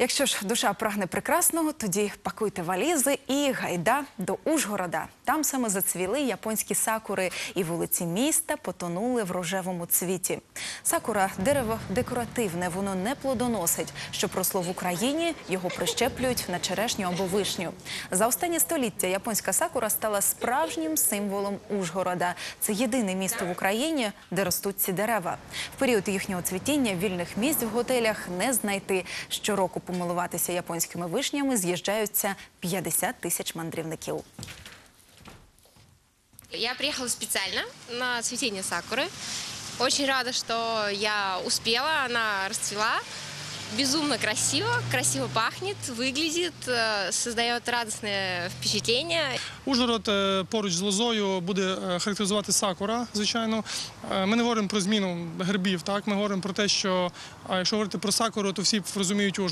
Якщо ж душа прагне прекрасного, тоді пакуйте валізи і гайда до Ужгорода. Там саме зацвіли японські сакури, і вулиці міста потонули в рожевому цвіті. Сакура дерево декоративне, воно не плодоносить. Щоб росло в Україні, його прищеплюють на черешню або вишню. За останнє століття японська сакура стала справжнім символом Ужгорода. Це єдине місто в Україні, де ростуть ці дерева. В період їхнього цвітіння вільних місць в готелях не знайти. Щороку помилуватися японськими вишнями з'їжджаються 50 тисяч мандрівників. Я приехала специально на цветение сакуры. Очень рада, что я успела, она расцвела. Безумно красиво, красиво пахнет, выглядит, э, создает радостное впечатление. Ужгород е, поруч з лозою буде е, характеризувати сакура, звичайно. Е, Ми не говоримо про зміну гербів, так ми говоримо про те, що а, якщо говорити про сакуру, то всі розуміють Ужгород.